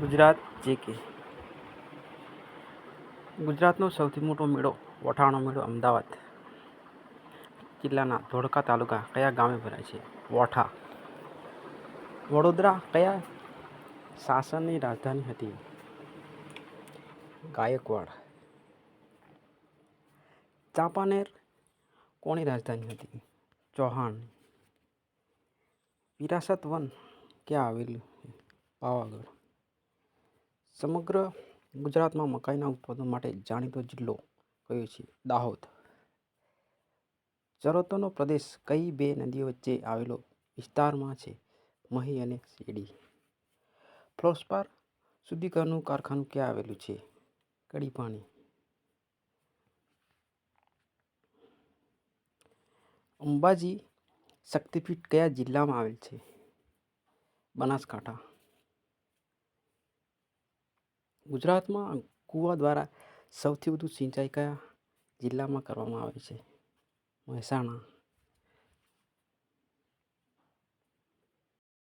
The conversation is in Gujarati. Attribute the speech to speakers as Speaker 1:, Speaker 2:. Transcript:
Speaker 1: ગુજરાત જે કે ગુજરાતનો સૌથી મોટો મેળો વઠાણો મેળો અમદાવાદ. જિલ્લાના ધોળકા તાલુકા કયા ગામે ભરાય છે? વોઠા. વડોદરા કયા શાસનની રાજધાની હતી? ગાયકવાડ. ચાંપાનેર કોની રાજધાની હતી? ચૌહાણ. વિરાસત વન ક્યાં આવેલું પાવાગઢ. સમગ્ર ગુજરાતમાં મકાઈના ઉત્પાદન માટે જાણીતો જિલ્લો કયો છે? દાહોદ. ચરોતોનો પ્રદેશ કઈ બે નદીઓ વચ્ચે આવેલો વિસ્તારમાં છે? મહી અને શેરડી. ફ્લોસ્પાર શુદ્ધિકરણનું કારખાનું ક્યાં આવેલું છે? કડી પાણી અંબાજી શક્તિપીઠ કયા જિલ્લામાં આવેલ છે? બનાસકાંઠા. ગુજરાતમાં કૂવા દ્વારા સૌથી વધુ સિંચાઈ કયા જિલ્લામાં કરવામાં આવે છે? મહેસાણા